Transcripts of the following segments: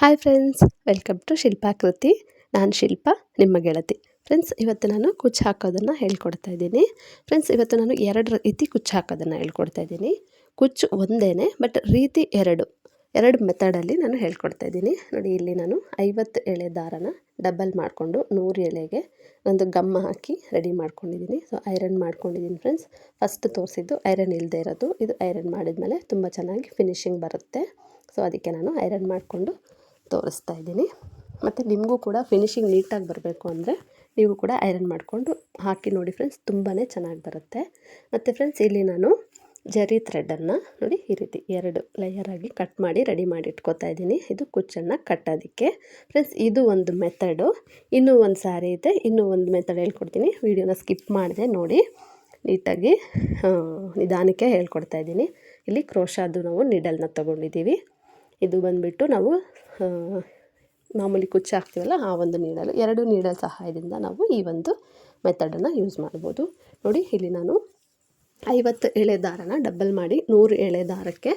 Hi friends welcome to Shilpakruti ನಾನು ಶಿಲ್ಪ, ನಿಮ್ಮ ಗೆಳತಿ. ಫ್ರೆಂಡ್ಸ್ ಇವತ್ತು ನಾನು ಕುಚ್ಚು ಹಾಕೋದನ್ನು ಹೇಳ್ಕೊಡ್ತಾ ಇದ್ದೀನಿ. ಫ್ರೆಂಡ್ಸ್ ಇವತ್ತು ನಾನು ಎರಡು ರೀತಿ ಕುಚ್ಚು ಹಾಕೋದನ್ನು ಹೇಳ್ಕೊಡ್ತಾ ಇದ್ದೀನಿ. ಕುಚ್ಚು ಒಂದೇ ಬಟ್ ರೀತಿ ಎರಡು. ಎರಡು ಮೆಥಡಲ್ಲಿ ನಾನು ಹೇಳ್ಕೊಡ್ತಾ ಇದ್ದೀನಿ. ನೋಡಿ, ಇಲ್ಲಿ ನಾನು ಐವತ್ತು ಎಳೆ ದಾರನ ಡಬಲ್ ಮಾಡಿಕೊಂಡು ನೂರು ಎಳೆಗೆ ಒಂದು ಗಮ್ಮ ಹಾಕಿ ರೆಡಿ ಮಾಡ್ಕೊಂಡಿದ್ದೀನಿ. ಸೊ ಐರನ್ ಮಾಡ್ಕೊಂಡಿದ್ದೀನಿ ಫ್ರೆಂಡ್ಸ್ ಫಸ್ಟ್ ತೋರಿಸಿದ್ದು ಐರನ್ ಇಲ್ಲದೆ ಇರೋದು. ಇದು ಐರನ್ ಮಾಡಿದ ಮೇಲೆ ತುಂಬ ಚೆನ್ನಾಗಿ ಫಿನಿಶಿಂಗ್ ಬರುತ್ತೆ. ಸೊ ಅದಕ್ಕೆ ನಾನು ಐರನ್ ಮಾಡಿಕೊಂಡು ತೋರಿಸ್ತಾ ಇದ್ದೀನಿ ಮತ್ತು ನಿಮಗೂ ಕೂಡ ಫಿನಿಶಿಂಗ್ ನೀಟಾಗಿ ಬರಬೇಕು ಅಂದರೆ ನೀವು ಕೂಡ ಐರನ್ ಮಾಡಿಕೊಂಡು ಹಾಕಿ ನೋಡಿ ಫ್ರೆಂಡ್ಸ್ ತುಂಬಾ ಚೆನ್ನಾಗಿ ಬರುತ್ತೆ. ಮತ್ತು ಫ್ರೆಂಡ್ಸ್ ಇಲ್ಲಿ ನಾನು ಜರಿ ಥ್ರೆಡನ್ನು ನೋಡಿ ಈ ರೀತಿ ಎರಡು ಲೇಯರಾಗಿ ಕಟ್ ಮಾಡಿ ರೆಡಿ ಮಾಡಿ ಇಟ್ಕೋತಾ ಇದ್ದೀನಿ ಇದು ಕುಚ್ಚನ್ನು ಕಟ್ಟೋದಕ್ಕೆ. ಫ್ರೆಂಡ್ಸ್ ಇದು ಒಂದು ಮೆಥಡು ಇನ್ನೂ ಒಂದು ಸಾರಿ ಇದೆ. ಇನ್ನೂ ಒಂದು ಮೆಥಡ್ ಹೇಳ್ಕೊಡ್ತೀನಿ. ವೀಡಿಯೋನ ಸ್ಕಿಪ್ ಮಾಡಿದೆ ನೋಡಿ. ನೀಟಾಗಿ ನಿಧಾನಕ್ಕೆ ಹೇಳ್ಕೊಡ್ತಾ ಇದ್ದೀನಿ ಇಲ್ಲಿ ಕ್ರೋಶಾದು ನಾವು ನಿಡಲ್ನ ತೊಗೊಂಡಿದ್ದೀವಿ. ಇದು ಬಂದುಬಿಟ್ಟು ನಾವು ಮಾಮೂಲಿ ಕುಚ್ಚು ಹಾಕ್ತೀವಲ್ಲ ಆ ಒಂದು ನೀಡಲು. ಎರಡು ನೀಡಲ್ ಸಹಾಯದಿಂದ ನಾವು ಈ ಒಂದು ಮೆಥಡನ್ನು ಯೂಸ್ ಮಾಡ್ಬೋದು. ನೋಡಿ, ಇಲ್ಲಿ ನಾನು ಐವತ್ತು ಎಳೆ ದಾರನ ಡಬ್ಬಲ್ ಮಾಡಿ ನೂರು ಎಳೆ ದಾರಕ್ಕೆ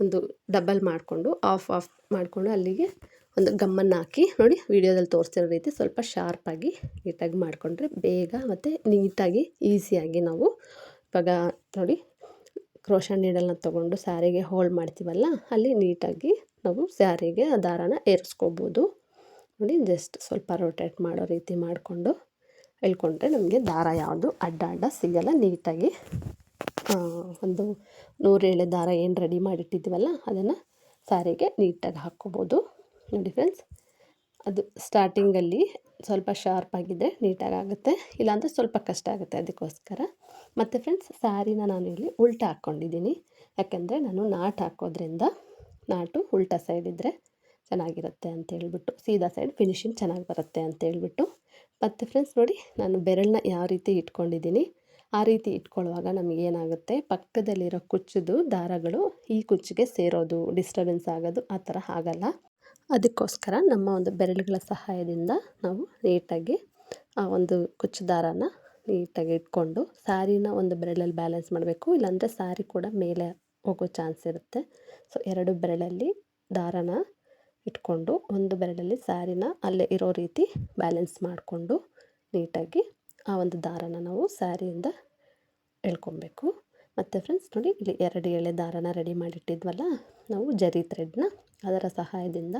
ಒಂದು ಡಬ್ಬಲ್ ಮಾಡಿಕೊಂಡು ಆಫ್ ಆಫ್ ಮಾಡಿಕೊಂಡು ಅಲ್ಲಿಗೆ ಒಂದು ಗಮ್ಮನ್ನು ಹಾಕಿ, ನೋಡಿ ವಿಡಿಯೋದಲ್ಲಿ ತೋರಿಸಿರೋ ರೀತಿ ಸ್ವಲ್ಪ ಶಾರ್ಪಾಗಿ ನೀಟಾಗಿ ಮಾಡಿಕೊಂಡ್ರೆ ಬೇಗ ಮತ್ತು ನೀಟಾಗಿ ಈಸಿಯಾಗಿ ನಾವು ಇವಾಗ ನೋಡಿ ಕ್ರೋಶ ನೀಡಲ್ನ ತೊಗೊಂಡು ಸ್ಯಾರಿಗೆ ಹೋಲ್ಡ್ ಮಾಡ್ತೀವಲ್ಲ, ಅಲ್ಲಿ ನೀಟಾಗಿ ನಾವು ಸ್ಯಾರಿಗೆ ದಾರಾನ ಏರಿಸ್ಕೋಬೋದು. ನೋಡಿ, ಜಸ್ಟ್ ಸ್ವಲ್ಪ ರೊಟೇಟ್ ಮಾಡೋ ರೀತಿ ಮಾಡಿಕೊಂಡು ಎಳ್ಕೊಂಡ್ರೆ ನಮಗೆ ದಾರ ಯಾವುದು ಅಡ್ಡ ಅಡ್ಡ ಸಿಗಲ್ಲ, ನೀಟಾಗಿ ಒಂದು ನೂರು ಎಳೆ ದಾರ ಏನು ರೆಡಿ ಮಾಡಿಟ್ಟಿದ್ದೀವಲ್ಲ, ಅದನ್ನು ಸ್ಯಾರಿಗೆ ನೀಟಾಗಿ ಹಾಕ್ಕೋಬೋದು. ನೋಡಿ ಫ್ರೆಂಡ್ಸ್ ಅದು ಸ್ಟಾರ್ಟಿಂಗಲ್ಲಿ ಸ್ವಲ್ಪ ಶಾರ್ಪ್ ಆಗಿದ್ದರೆ ನೀಟಾಗಿ ಆಗುತ್ತೆ, ಇಲ್ಲಾಂದರೆ ಸ್ವಲ್ಪ ಕಷ್ಟ ಆಗುತ್ತೆ ಅದಕ್ಕೋಸ್ಕರ. ಮತ್ತು ಫ್ರೆಂಡ್ಸ್ ಸ್ಯಾರಿನ ನಾನು ಇಲ್ಲಿ ಉಲ್ಟಾ ಹಾಕ್ಕೊಂಡಿದ್ದೀನಿ. ಯಾಕೆಂದರೆ ನಾನು ನಾಟ್ ಹಾಕೋದ್ರಿಂದ ನಾಟು ಉಲ್ಟಾ ಸೈಡ್ ಇದ್ದರೆ ಚೆನ್ನಾಗಿರುತ್ತೆ ಅಂತ ಹೇಳ್ಬಿಟ್ಟು, ಸೀದಾ ಸೈಡ್ ಫಿನಿಶಿಂಗ್ ಚೆನ್ನಾಗಿ ಬರುತ್ತೆ ಅಂತ ಹೇಳ್ಬಿಟ್ಟು. ಮತ್ತು ಫ್ರೆಂಡ್ಸ್ ನೋಡಿ, ನಾನು ಬೆರಳನ್ನ ಯಾವ ರೀತಿ ಇಟ್ಕೊಂಡಿದ್ದೀನಿ, ಆ ರೀತಿ ಇಟ್ಕೊಳ್ಳುವಾಗ ನಮಗೇನಾಗುತ್ತೆ ಪಕ್ಕದಲ್ಲಿರೋ ಕುಚ್ಚದು ದಾರಗಳು ಈ ಕುಚ್ಚಿಗೆ ಸೇರೋದು ಡಿಸ್ಟರ್ಬೆನ್ಸ್ ಆಗೋದು, ಆ ಥರ ಆಗಲ್ಲ. ಅದಕ್ಕೋಸ್ಕರ ನಮ್ಮ ಒಂದು ಬೆರಳುಗಳ ಸಹಾಯದಿಂದ ನಾವು ನೀಟಾಗಿ ಆ ಒಂದು ಕುಚ್ಚು ದಾರನ ನೀಟಾಗಿ ಇಟ್ಕೊಂಡು ಸ್ಯಾರಿನ ಒಂದು ಬೆರಳಲ್ಲಿ ಬ್ಯಾಲೆನ್ಸ್ ಮಾಡಬೇಕು. ಇಲ್ಲಾಂದರೆ ಸ್ಯಾರಿ ಕೂಡ ಮೇಲೆ ಹೋಗೋ ಚಾನ್ಸ್ ಇರುತ್ತೆ. ಸೊ, ಎರಡು ಬೆರಳಲ್ಲಿ ದಾರನ ಇಟ್ಕೊಂಡು ಒಂದು ಬೆರಳಲ್ಲಿ ಸ್ಯಾರಿನ ಅಲ್ಲೇ ಇರೋ ರೀತಿ ಬ್ಯಾಲೆನ್ಸ್ ಮಾಡಿಕೊಂಡು ನೀಟಾಗಿ ಆ ಒಂದು ದಾರನ ನಾವು ಸ್ಯಾರಿಯಿಂದ ಎಳ್ಕೊಬೇಕು. ಮತ್ತು ಫ್ರೆಂಡ್ಸ್ ನೋಡಿ, ಇಲ್ಲಿ ಎರಡು ಎಳೆ ದಾರನ ರೆಡಿ ಮಾಡಿಟ್ಟಿದ್ವಲ್ಲ, ನಾವು ಜರಿ ಥ್ರೆಡ್ನ ಅದರ ಸಹಾಯದಿಂದ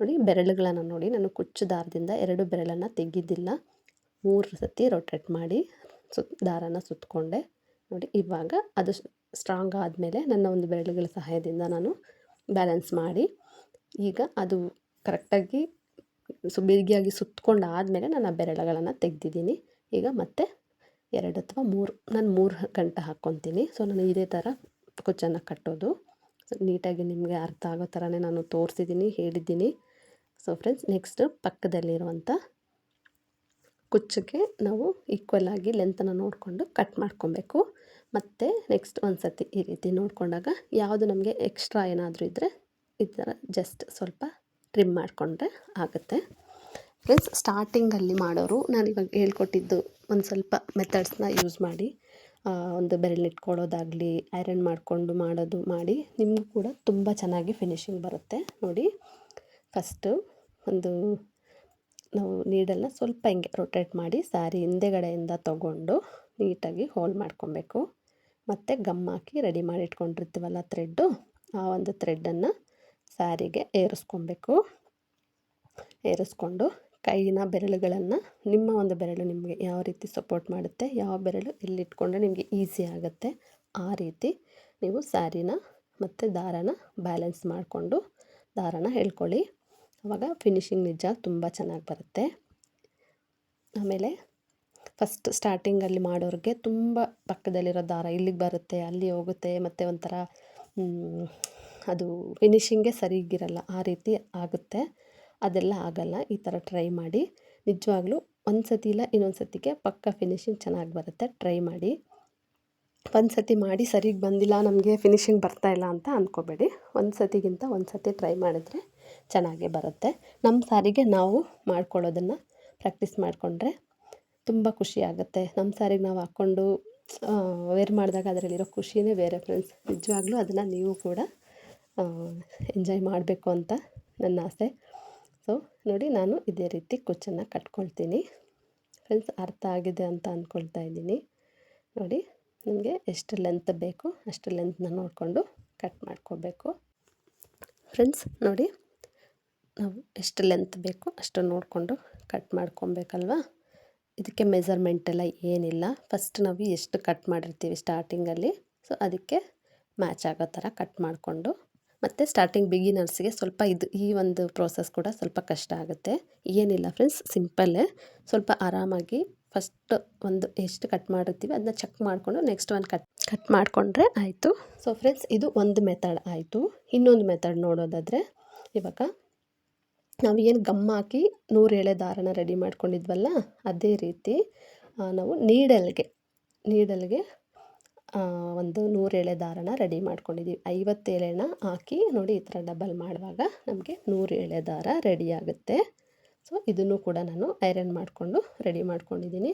ನೋಡಿ ಬೆರಳುಗಳನ್ನು ನೋಡಿ, ನಾನು ಕುಚ್ಚು ದಾರದಿಂದ ಎರಡು ಬೆರಳನ್ನು ತೆಗೆದಿಲ್ಲ. ಮೂರು ಸತಿ ರೊಟೇಟ್ ಮಾಡಿ ಸುತ್, ದಾರನ ಸುತ್ತಕೊಂಡೆ ನೋಡಿ, ಇವಾಗ ಅದು ಸ್ಟ್ರಾಂಗ್ ಆದಮೇಲೆ ನನ್ನ ಒಂದು ಬೆರಳುಗಳ ಸಹಾಯದಿಂದ ನಾನು ಬ್ಯಾಲೆನ್ಸ್ ಮಾಡಿ, ಈಗ ಅದು ಕರೆಕ್ಟಾಗಿ ಸು ಬಿಗಿಯಾಗಿ ಸುತ್ತಕೊಂಡು ಆದಮೇಲೆ ನಾನು ಆ ಬೆರಳುಗಳನ್ನು ತೆಗೆದಿದ್ದೀನಿ. ಈಗ ಮತ್ತೆ ಎರಡು ಅಥವಾ ಮೂರು, ನಾನು ಮೂರು ಗಂಟೆ ಹಾಕ್ಕೊತೀನಿ. ಸೊ ನಾನು ಇದೇ ಥರ ಕುಚ್ಚನ್ನು ಕಟ್ಟೋದು. ಸೊ ನೀಟಾಗಿ ನಿಮಗೆ ಅರ್ಥ ಆಗೋ ಥರನೇ ನಾನು ತೋರಿಸಿದ್ದೀನಿ, ಹೇಳಿದ್ದೀನಿ. ಸೊ ಫ್ರೆಂಡ್ಸ್ ನೆಕ್ಸ್ಟು ಪಕ್ಕದಲ್ಲಿರುವಂಥ ಕುಚ್ಚಕ್ಕೆ ನಾವು ಈಕ್ವಲ್ ಆಗಿ ಲೆಂತನ್ನು ನೋಡಿಕೊಂಡು ಕಟ್ ಮಾಡ್ಕೊಬೇಕು. ಮತ್ತು ನೆಕ್ಸ್ಟ್ ಒಂದು ಸತಿ ಈ ರೀತಿ ನೋಡಿಕೊಂಡಾಗ ಯಾವುದು ನಮಗೆ ಎಕ್ಸ್ಟ್ರಾ ಏನಾದರೂ ಇದ್ದರೆ ಈ ಥರ ಜಸ್ಟ್ ಸ್ವಲ್ಪ ಟ್ರಿಮ್ ಮಾಡಿಕೊಂಡ್ರೆ ಆಗುತ್ತೆ. ಫ್ರೆಂಡ್ಸ್ ಸ್ಟಾರ್ಟಿಂಗಲ್ಲಿ ಮಾಡೋರು ನಾನು ಇವಾಗ ಹೇಳ್ಕೊಟ್ಟಿದ್ದು ಒಂದು ಸ್ವಲ್ಪ ಮೆಥಡ್ಸ್ನ ಯೂಸ್ ಮಾಡಿ ಒಂದು ಬೆರಳಿಟ್ಕೊಳ್ಳೋದಾಗಲಿ ಐರನ್ ಮಾಡಿಕೊಂಡು ಮಾಡೋದು ಮಾಡಿ, ನಿಮಗೂ ಕೂಡ ತುಂಬ ಚೆನ್ನಾಗಿ ಫಿನಿಶಿಂಗ್ ಬರುತ್ತೆ. ನೋಡಿ ಫಸ್ಟು ಒಂದು ನಾವು ನೀಡನ್ನು ಸ್ವಲ್ಪ ಹಿಂಗೆ ರೊಟೇಟ್ ಮಾಡಿ ಸಾರಿ ಹಿಂದೆಗಡೆಯಿಂದ ತಗೊಂಡು ನೀಟಾಗಿ ಹೋಲ್ ಮಾಡ್ಕೊಬೇಕು. ಮತ್ತು ಗಮ್ ಹಾಕಿ ರೆಡಿ ಮಾಡಿ ಇಟ್ಕೊಂಡಿರ್ತೀವಲ್ಲ ಥ್ರೆಡ್ಡು ಆ ಒಂದು ಥ್ರೆಡ್ಡನ್ನು ಸ್ಯಾರಿಗೆ ಏರಿಸ್ಕೊಬೇಕು. ಏರಿಸ್ಕೊಂಡು ಕೈನ ಬೆರಳುಗಳನ್ನು, ನಿಮ್ಮ ಒಂದು ಬೆರಳು ನಿಮಗೆ ಯಾವ ರೀತಿ ಸಪೋರ್ಟ್ ಮಾಡುತ್ತೆ, ಯಾವ ಬೆರಳು ಎಲ್ಲಿಟ್ಕೊಂಡ್ರೆ ನಿಮಗೆ ಈಸಿ ಆಗುತ್ತೆ, ಆ ರೀತಿ ನೀವು ಸ್ಯಾರಿನ ಮತ್ತು ದಾರನ ಬ್ಯಾಲೆನ್ಸ್ ಮಾಡಿಕೊಂಡು ದಾರನ ಹೇಳ್ಕೊಳ್ಳಿ. ಆವಾಗ ಫಿನಿಶಿಂಗ್ ನಿಜ ತುಂಬ ಚೆನ್ನಾಗಿ ಬರುತ್ತೆ. ಆಮೇಲೆ ಫಸ್ಟ್ ಸ್ಟಾರ್ಟಿಂಗಲ್ಲಿ ಮಾಡೋರಿಗೆ ತುಂಬ ಪಕ್ಕದಲ್ಲಿರೋ ದಾರ ಇಲ್ಲಿಗೆ ಬರುತ್ತೆ, ಅಲ್ಲಿ ಹೋಗುತ್ತೆ, ಮತ್ತು ಒಂಥರ ಅದು ಫಿನಿಶಿಂಗೇ ಸರಿಗಿರಲ್ಲ ಆ ರೀತಿ ಆಗುತ್ತೆ. ಅದೆಲ್ಲ ಆಗಲ್ಲ, ಈ ಥರ ಟ್ರೈ ಮಾಡಿ. ನಿಜವಾಗ್ಲೂ ಒಂದು ಸತಿ ಇಲ್ಲ ಇನ್ನೊಂದು ಸತಿಗೆ ಪಕ್ಕ ಫಿನಿಶಿಂಗ್ ಚೆನ್ನಾಗಿ ಬರುತ್ತೆ ಟ್ರೈ ಮಾಡಿ. ಒಂದು ಸತಿ ಮಾಡಿ ಸರಿಗೆ ಬಂದಿಲ್ಲ, ನಮಗೆ ಫಿನಿಶಿಂಗ್ ಬರ್ತಾ ಇಲ್ಲ ಅಂತ ಅಂದ್ಕೋಬೇಡಿ ಒಂದು ಸತಿಗಿಂತ ಒಂದು ಸತಿ ಟ್ರೈ ಮಾಡಿದ್ರೆ ಚೆನ್ನಾಗೇ ಬರುತ್ತೆ. ನಮ್ಮ ಸಾರಿಗೆ ನಾವು ಮಾಡ್ಕೊಳ್ಳೋದನ್ನು ಪ್ರ್ಯಾಕ್ಟೀಸ್ ಮಾಡಿಕೊಂಡ್ರೆ ತುಂಬ ಖುಷಿ ಆಗುತ್ತೆ. ನಮ್ಮ ಸಾರಿಗೆ ನಾವು ಹಾಕ್ಕೊಂಡು ವೇರ್ ಮಾಡಿದಾಗ ಅದರಲ್ಲಿರೋ ಖುಷಿಯೇ ಬೇರೆ ಫ್ರೆಂಡ್ಸ್ ನಿಜವಾಗ್ಲೂ ಅದನ್ನು ನೀವು ಕೂಡ ಎಂಜಾಯ್ ಮಾಡಬೇಕು ಅಂತ ನನ್ನ ಆಸೆ. ಸೊ ನೋಡಿ ನಾನು ಇದೇ ರೀತಿ ಕುಚ್ಚನ್ನು ಕಟ್ಕೊಳ್ತೀನಿ. ಫ್ರೆಂಡ್ಸ್ ಅರ್ಥ ಆಗಿದೆ ಅಂತ ಅಂದ್ಕೊಳ್ತಾ ಇದ್ದೀನಿ. ನೋಡಿ, ನಿಮಗೆ ಎಷ್ಟು ಲೆಂತ್ ಬೇಕು ಅಷ್ಟು ಲೆಂತ್ನ ನೋಡಿಕೊಂಡು ಕಟ್ ಮಾಡ್ಕೋಬೇಕು. ಫ್ರೆಂಡ್ಸ್ ನೋಡಿ ನಾವು ಎಷ್ಟು ಲೆಂತ್ ಬೇಕು ಅಷ್ಟು ನೋಡಿಕೊಂಡು ಕಟ್ ಮಾಡ್ಕೊಬೇಕಲ್ವಾ? ಇದಕ್ಕೆ ಮೆಸರ್ಮೆಂಟ್ ಎಲ್ಲ ಏನಿಲ್ಲ. ಫಸ್ಟ್ ನಾವು ಎಷ್ಟು ಕಟ್ ಮಾಡಿರ್ತೀವಿ ಸ್ಟಾರ್ಟಿಂಗಲ್ಲಿ ಸೊ ಅದಕ್ಕೆ ಮ್ಯಾಚ್ ಆಗೋ ಥರ ಕಟ್ ಮಾಡಿಕೊಂಡು. ಮತ್ತು ಸ್ಟಾರ್ಟಿಂಗ್ ಬಿಗಿನರ್ಸ್ಗೆ ಸ್ವಲ್ಪ ಇದು ಈ ಒಂದು ಪ್ರೋಸೆಸ್ ಕೂಡ ಸ್ವಲ್ಪ ಕಷ್ಟ ಆಗುತ್ತೆ. ಏನಿಲ್ಲ ಫ್ರೆಂಡ್ಸ್ ಸಿಂಪಲ್ಲೇ ಸ್ವಲ್ಪ ಆರಾಮಾಗಿ ಫಸ್ಟ್ ಒಂದು ಎಷ್ಟು ಕಟ್ ಮಾಡಿರ್ತೀವಿ ಅದನ್ನ ಚೆಕ್ ಮಾಡಿಕೊಂಡು ನೆಕ್ಸ್ಟ್ ಒಂದು ಕಟ್ ಕಟ್ ಮಾಡಿಕೊಂಡ್ರೆ ಆಯಿತು. ಸೊ ಫ್ರೆಂಡ್ಸ್ ಇದು ಒಂದು ಮೆಥಡ್ ಆಯಿತು. ಇನ್ನೊಂದು ಮೆಥಡ್ ನೋಡೋದಾದರೆ ಇವಾಗ ನಾವು ಏನು ಗಮ್ ಹಾಕಿ ನೂರು ಎಳೆ ದಾರನ ರೆಡಿ ಮಾಡ್ಕೊಂಡಿದ್ವಲ್ಲ, ಅದೇ ರೀತಿ ನಾವು ನೀಡಲ್ಗೆ ನೀಡಲ್ಗೆ ಒಂದು ನೂರು ಎಳೆ ದಾರನ ರೆಡಿ ಮಾಡ್ಕೊಂಡಿದ್ದೀವಿ ಐವತ್ತು ಎಳೆನ ಹಾಕಿ ನೋಡಿ ಈ ಥರ ಡಬಲ್ ಮಾಡುವಾಗ ನಮಗೆ ನೂರು ಎಳೆ ದಾರ ರೆಡಿ ಆಗುತ್ತೆ. ಸೊ, ಇದನ್ನು ಕೂಡ ನಾನು ಐರನ್ ಮಾಡಿಕೊಂಡು ರೆಡಿ ಮಾಡ್ಕೊಂಡಿದ್ದೀನಿ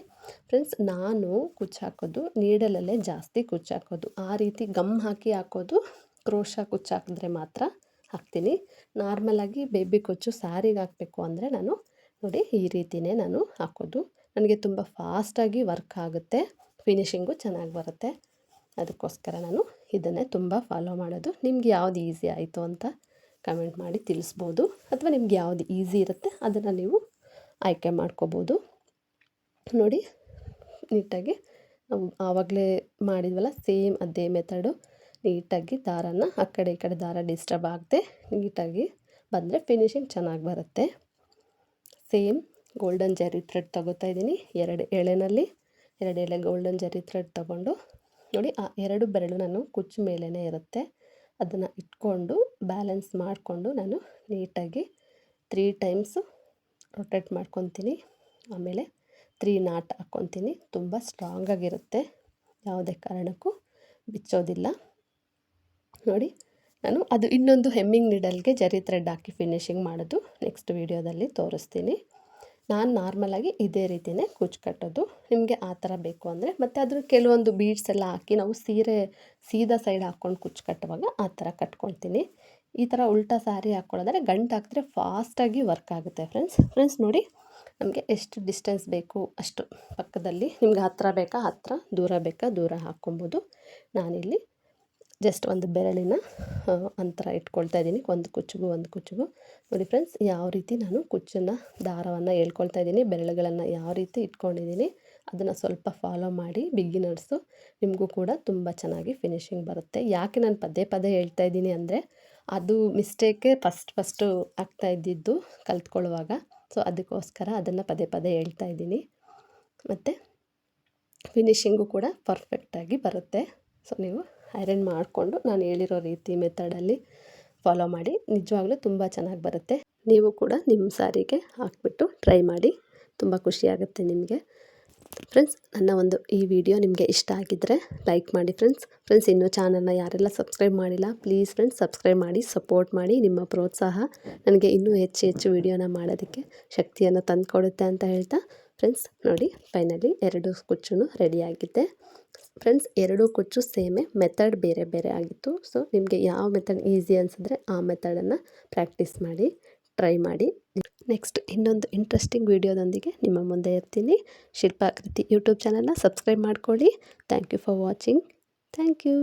ಫ್ರೆಂಡ್ಸ್, ನಾನು ಕುಚ್ಚು ಹಾಕೋದು ನೀಡಲಲ್ಲೇ ಜಾಸ್ತಿ ಕುಚ್ಚು ಹಾಕೋದು ಆ ರೀತಿ ಗಮ್ ಹಾಕಿ ಹಾಕೋದು, ಕ್ರೋಶ ಕುಚ್ಚು ಹಾಕಿದ್ರೆ ಮಾತ್ರ ಹಾಕ್ತೀನಿ. ನಾರ್ಮಲಾಗಿ ಬೇಬಿ ಕೊಚ್ಚು ಸ್ಯಾರಿಗೆ ಹಾಕಬೇಕು ಅಂದರೆ ನಾನು ನೋಡಿ ಈ ರೀತಿಯೇ ನಾನು ಹಾಕೋದು. ನನಗೆ ತುಂಬ ಫಾಸ್ಟಾಗಿ ವರ್ಕ್ ಆಗುತ್ತೆ. ಫಿನಿಷಿಂಗು ಚೆನ್ನಾಗಿ ಬರುತ್ತೆ. ಅದಕ್ಕೋಸ್ಕರ ನಾನು ಇದನ್ನೇ ತುಂಬ ಫಾಲೋ ಮಾಡೋದು. ನಿಮ್ಗೆ ಯಾವ್ದು ಈಸಿ ಆಯಿತು ಅಂತ ಕಮೆಂಟ್ ಮಾಡಿ ತಿಳಿಸ್ಬೋದು. ಅಥವಾ ನಿಮ್ಗೆ ಯಾವುದು ಈಸಿ ಇರುತ್ತೆ ಅದನ್ನು ನೀವು ಆಯ್ಕೆ ಮಾಡ್ಕೋಬೋದು. ನೋಡಿ ನೀಟಾಗಿ ಆವಾಗಲೇ ಮಾಡಿದ್ವಲ್ಲ ಸೇಮ್ ಅದೇ ಮೆಥಡು ನೀಟಾಗಿ ದಾರನ ಆ ಕಡೆ ಈ ಕಡೆ ದಾರ ಡಿಸ್ಟರ್ಬ್ ಆಗದೆ ನೀಟಾಗಿ ಬಂದರೆ ಫಿನಿಶಿಂಗ್ ಚೆನ್ನಾಗಿ ಬರುತ್ತೆ. ಸೇಮ್ ಗೋಲ್ಡನ್ ಜರಿ ಥ್ರೆಡ್ ತಗೋತಾ ಇದ್ದೀನಿ. ಎರಡು ಎಳೆನಲ್ಲಿ ಎರಡು ಎಳೆ ಗೋಲ್ಡನ್ ಜರಿ ಥ್ರೆಡ್ ತಗೊಂಡು ನೋಡಿ ಆ ಎರಡು ಬೆರಳು ನಾನು ಕುಚ್ಚು ಮೇಲೇ ಇರುತ್ತೆ. ಅದನ್ನು ಇಟ್ಕೊಂಡು ಬ್ಯಾಲೆನ್ಸ್ ಮಾಡಿಕೊಂಡು ನಾನು ನೀಟಾಗಿ ತ್ರೀ ಟೈಮ್ಸು ರೊಟೇಟ್ ಮಾಡ್ಕೊತೀನಿ. ಆಮೇಲೆ ತ್ರೀ ನಾಟ್ ಹಾಕ್ಕೊತೀನಿ ತುಂಬ ಸ್ಟ್ರಾಂಗಾಗಿರುತ್ತೆ ಯಾವುದೇ ಕಾರಣಕ್ಕೂ ಬಿಚ್ಚೋದಿಲ್ಲ. ನೋಡಿ. ನಾನು ಅದು ಇನ್ನೊಂದು ಹೆಮ್ಮಿಂಗ್ ನಿಡಲ್ಗೆ ಜರಿ ಥ್ರೆಡ್ ಹಾಕಿ ಫಿನಿಶಿಂಗ್ ಮಾಡೋದು ನೆಕ್ಸ್ಟ್ ವೀಡಿಯೋದಲ್ಲಿ ತೋರಿಸ್ತೀನಿ. ನಾನು ನಾರ್ಮಲಾಗಿ ಇದೇ ರೀತಿಯೇ ಕುಚ್ಚು ಕಟ್ಟೋದು ನಿಮಗೆ ಆ ಥರ ಬೇಕು ಅಂದರೆ ಮತ್ತು ಅದ್ರ ಕೆಲವೊಂದು ಬೀಡ್ಸ್ ಎಲ್ಲ ಹಾಕಿ ನಾವು ಸೀರೆ ಸೀದಾ ಸೈಡ್ ಹಾಕ್ಕೊಂಡು ಕುಚ್ಚು ಕಟ್ಟುವಾಗ ಆ ಥರ ಕಟ್ಕೊಳ್ತೀನಿ. ಈ ಥರ ಉಲ್ಟಾ ಸಾರಿ ಹಾಕ್ಕೊಳ್ಳೋದ್ರೆ ಗಂಟು ಹಾಕಿದ್ರೆ ಫಾಸ್ಟಾಗಿ ವರ್ಕ್ ಆಗುತ್ತೆ ಫ್ರೆಂಡ್ಸ್ ಫ್ರೆಂಡ್ಸ್ ನೋಡಿ, ನಮಗೆ ಎಷ್ಟು ಡಿಸ್ಟೆನ್ಸ್ ಬೇಕು ಅಷ್ಟು ಪಕ್ಕದಲ್ಲಿ. ನಿಮ್ಗೆ ಹತ್ತಿರ ಬೇಕಾ ಹತ್ತಿರ ದೂರ ಬೇಕಾ ದೂರ ಹಾಕ್ಕೊಬೋದು. ನಾನಿಲ್ಲಿ ಜಸ್ಟ್ ಒಂದು ಬೆರಳಿನ ಅಂತರ ಇಟ್ಕೊಳ್ತಾ ಇದ್ದೀನಿ. ಒಂದು ಕುಚ್ಚಿಗೂ ಒಂದು ಕುಚ್ಚಿಗೂ. ನೋಡಿ ಫ್ರೆಂಡ್ಸ್ ಯಾವ ರೀತಿ ನಾನು ಕುಚ್ಚನ್ನು, ದಾರವನ್ನು ಹೇಳ್ಕೊಳ್ತಾ ಇದ್ದೀನಿ, ಬೆರಳುಗಳನ್ನು ಯಾವ ರೀತಿ ಇಟ್ಕೊಂಡಿದ್ದೀನಿ, ಅದನ್ನು ಸ್ವಲ್ಪ ಫಾಲೋ ಮಾಡಿ ಬಿಗಿನರ್ಸು ನಿಮಗೂ ಕೂಡ ತುಂಬ ಚೆನ್ನಾಗಿ ಫಿನಿಶಿಂಗ್ ಬರುತ್ತೆ. ಯಾಕೆ ನಾನು ಪದೇ ಪದೇ ಹೇಳ್ತಾ ಇದ್ದೀನಿ ಅಂದರೆ, ಅದು ಮಿಸ್ಟೇಕೆ ಫಸ್ಟ್ ಫಸ್ಟು ಆಗ್ತಾ ಇದ್ದಿದ್ದು ಕಲ್ತ್ಕೊಳ್ಳುವಾಗ. ಸೊ ಅದಕ್ಕೋಸ್ಕರ ಅದನ್ನು ಪದೇ ಪದೇ ಹೇಳ್ತಾ ಇದ್ದೀನಿ. ಮತ್ತು ಫಿನಿಶಿಂಗು ಕೂಡ ಪರ್ಫೆಕ್ಟಾಗಿ ಬರುತ್ತೆ. ಸೊ ನೀವು ಐರನ್ ಮಾಡಿಕೊಂಡು ನಾನು ಹೇಳಿರೋ ರೀತಿ ಮೆಥಡಲ್ಲಿ ಫಾಲೋ ಮಾಡಿ. ನಿಜವಾಗ್ಲೂ ತುಂಬ ಚೆನ್ನಾಗಿ ಬರುತ್ತೆ. ನೀವು ಕೂಡ ನಿಮ್ಮ ಸಾರಿಗೆ ಹಾಕ್ಬಿಟ್ಟು ಟ್ರೈ ಮಾಡಿ. ತುಂಬ ಖುಷಿಯಾಗುತ್ತೆ ನಿಮಗೆ. ಫ್ರೆಂಡ್ಸ್, ನನ್ನ ಒಂದು ಈ ವಿಡಿಯೋ ನಿಮಗೆ ಇಷ್ಟ ಆಗಿದ್ದರೆ ಲೈಕ್ ಮಾಡಿ ಫ್ರೆಂಡ್ಸ್. ಫ್ರೆಂಡ್ಸ್, ಇನ್ನೂ ಚಾನಲ್ನ ಯಾರೆಲ್ಲ ಸಬ್ಸ್ಕ್ರೈಬ್ ಮಾಡಿಲ್ಲ, ಪ್ಲೀಸ್ ಫ್ರೆಂಡ್ಸ್, ಸಬ್ಸ್ಕ್ರೈಬ್ ಮಾಡಿ, ಸಪೋರ್ಟ್ ಮಾಡಿ, ನಿಮ್ಮ ಪ್ರೋತ್ಸಾಹ ನನಗೆ ಇನ್ನೂ ಹೆಚ್ಚು ಹೆಚ್ಚು ವಿಡಿಯೋನ ಮಾಡೋದಕ್ಕೆ ಶಕ್ತಿಯನ್ನು ತಂದುಕೊಡುತ್ತೆ ಅಂತ ಹೇಳ್ತಾ ಫ್ರೆಂಡ್ಸ್, ನೋಡಿ, ಫೈನಲಿ ಎರಡು ಕುಚ್ಚು ರೆಡಿಯಾಗಿದೆ ಫ್ರೆಂಡ್ಸ್, ಎರಡೂ ಕುಚ್ಚು ಸೇಮೆ ಮೆಥಡ್ ಬೇರೆ ಬೇರೆ ಆಗಿತ್ತು. ಸೊ ನಿಮಗೆ ಯಾವ ಮೆಥಡ್ ಈಸಿ ಅನಿಸಿದ್ರೆ ಆ ಮೆಥಡನ್ನು ಪ್ರಾಕ್ಟೀಸ್ ಮಾಡಿ ಟ್ರೈ ಮಾಡಿ. ನೆಕ್ಸ್ಟ್ ಇನ್ನೊಂದು ಇಂಟ್ರೆಸ್ಟಿಂಗ್ ವೀಡಿಯೋದೊಂದಿಗೆ ನಿಮ್ಮ ಮುಂದೆ ಇರ್ತೀನಿ. ಶಿಲ್ಪಾಕೃತಿ ಯೂಟ್ಯೂಬ್ ಚಾನಲ್ನ ಸಬ್ಸ್ಕ್ರೈಬ್ ಮಾಡ್ಕೊಳ್ಳಿ. Thank you for watching thank you